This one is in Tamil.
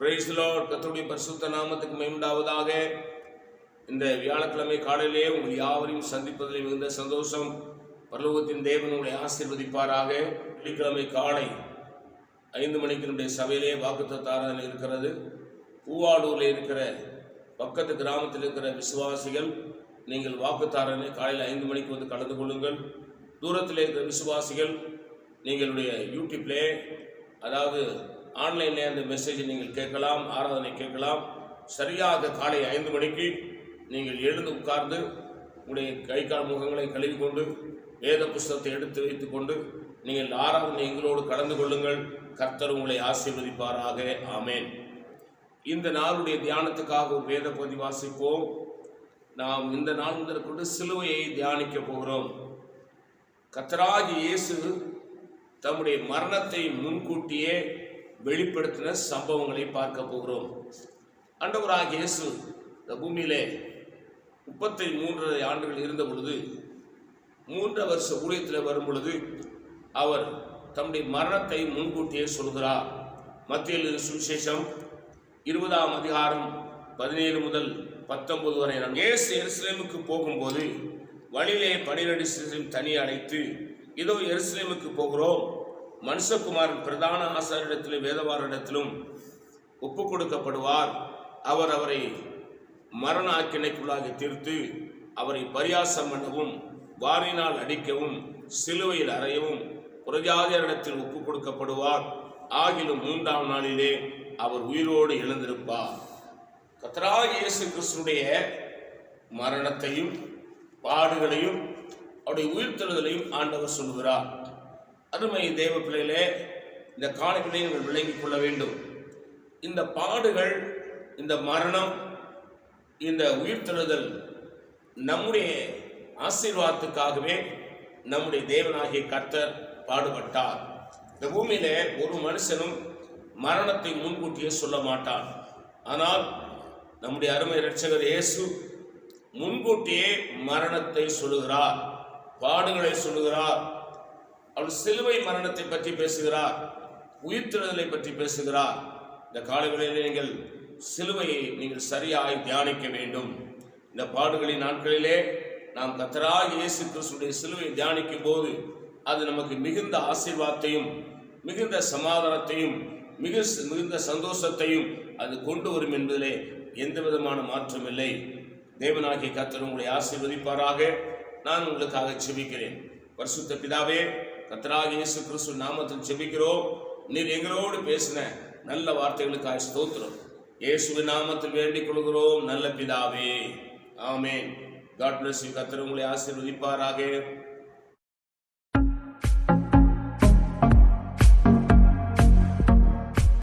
பிரைஸ் லார்ட் பரிசுத்த நாமத்துக்கு மேம்படாவதாக இந்த வியாழக்கிழமை காலையிலே உங்கள் யாவரையும் சந்திப்பதில் மிகுந்த சந்தோஷம். பரலோகத்தின் தேவன் உங்களை ஆசீர்வதிப்பாராக. வெள்ளிக்கிழமை காலை ஐந்து மணிக்கு நம்முடைய சபையிலே வாக்குத்தாராதனை இருக்கிறது. பூவாடூரில் இருக்கிற பக்கத்து கிராமத்தில் இருக்கிற விசுவாசிகள் நீங்கள் வாக்குத்தாரனை காலையில் ஐந்து மணிக்கு வந்து கலந்து கொள்ளுங்கள். தூரத்தில் இருக்கிற விசுவாசிகள் நீங்களுடைய யூடியூப்லே அதாவது ஆன்லைனில் அந்த மெசேஜை நீங்கள் கேட்கலாம் ஆராதனை கேட்கலாம். சரியாக காலை ஐந்து மணிக்கு நீங்கள் எழுந்து உட்கார்ந்து உங்களுடைய கை கால் முகங்களை கழுவி கொண்டு வேத புஸ்தகத்தை எடுத்து வைத்துக்கொண்டு நீங்கள் ஆராதனை எங்களோடு கலந்து கொள்ளுங்கள். கர்த்தர் உங்களை ஆசீர்வதிப்பாராக. ஆமேன். இந்த நாளுடைய தியானத்துக்காக ஒரு வேத பகுதி வாசிப்போம். நாம் இந்த நாள் முதற்கொண்டு சிலுவையை தியானிக்க போகிறோம். கத்தராகி இயேசு தம்முடைய மரணத்தை முன்கூட்டியே வெளிப்படுத்தின சம்பவங்களை பார்க்க போகிறோம். ஆண்டவராக இயேசு இந்த பூமியிலே முப்பத்தி மூன்றரை ஆண்டுகள் இருந்த பொழுது மூன்று வருஷ ஊழியத்தில் வரும் பொழுது அவர் தம்முடைய மரணத்தை முன்கூட்டியே சொல்கிறார். மத்தியில் சுவிசேஷம் இருபதாம் அதிகாரம் பதினேழு முதல் பத்தொன்பது வரை நாம் இயேசு எருசலேமுக்கு போகும்போது வழியிலே பனிரெண்டு சிறும் தனி அழைத்து இதோ எருசலேமுக்கு போகிறோம். மனுஷகுமாரன் பிரதான ஆசாரிடத்திலும் வேதவாரிடத்திலும் ஒப்பு கொடுக்கப்படுவார் அவர் அவரை மரண ஆக்கினைக்குள்ளாக தீர்த்து அவரை பரியாசம் பண்ணவும் வாரினால் அடிக்கவும் சிலுவையில் அறையவும் புரஜாதியரிடத்தில் ஒப்பு கொடுக்கப்படுவார் ஆகிலும் மூன்றாம் நாளிலே அவர் உயிரோடு எழுந்திருப்பார். கத்ராகி இயேசு கிறிஸ்துடைய மரணத்தையும் பாடுகளையும் அவருடைய உயிர்த்தெழுதலையும் ஆண்டவர் சொல்கிறார் அருமை தேவ பிள்ளைகளே இந்த காணிகளை நீங்கள் விளங்கிக் கொள்ள வேண்டும். இந்த பாடுகள் இந்த மரணம் இந்த உயிர்த்தெழுதல் நம்முடைய ஆசீர்வாதத்துக்காகவே நம்முடைய தேவனாகிய கர்த்தர் பாடுபட்டார். இந்த பூமியில ஒரு மனுஷனும் மரணத்தை முன்கூட்டியே சொல்ல மாட்டான். ஆனால் நம்முடைய அருமை இரட்சகர் இயேசு முன்கூட்டியே மரணத்தை சொல்லுகிறார் பாடுகளை சொல்லுகிறார் அவர் சிலுவை மரணத்தை பற்றி பேசுகிறார் உயிர்த்தெழுதலை பற்றி பேசுகிறார். இந்த காலங்களிலே நீங்கள் சிலுவையை நீங்கள் சரியாய் தியானிக்க வேண்டும். இந்த பாடுகளின் நாட்களிலே நாம் கத்தராக இயேசு கிறிஸ்துடைய சிலுவை தியானிக்கும் போது அது நமக்கு மிகுந்த ஆசீர்வாதத்தையும் மிகுந்த சமாதானத்தையும் மிக மிகுந்த சந்தோஷத்தையும் அது கொண்டு வரும் என்பதிலே எந்த விதமான மாற்றம் இல்லை. தேவனாகிய கத்தர் உங்களை ஆசீர்வதிப்பாராக. நான் உங்களுக்காக செபிக்கிறேன் பரிசுத்த பிதாவே கத்தராக இயேசு கிறிஸ்து நாமத்தில் ஜெபிக்கிறோம். நீர் எங்களோடு பேசின நல்ல வார்த்தைகளுக்காக ஸ்தோத்திரம். இயேசு நாமத்தில் வேண்டிக் கொள்கிறோம் நல்ல பிதாவே. ஆமேன். காட் பிளஸ் யூ கத்தர் உங்களை ஆசீர்வதிப்பாராக.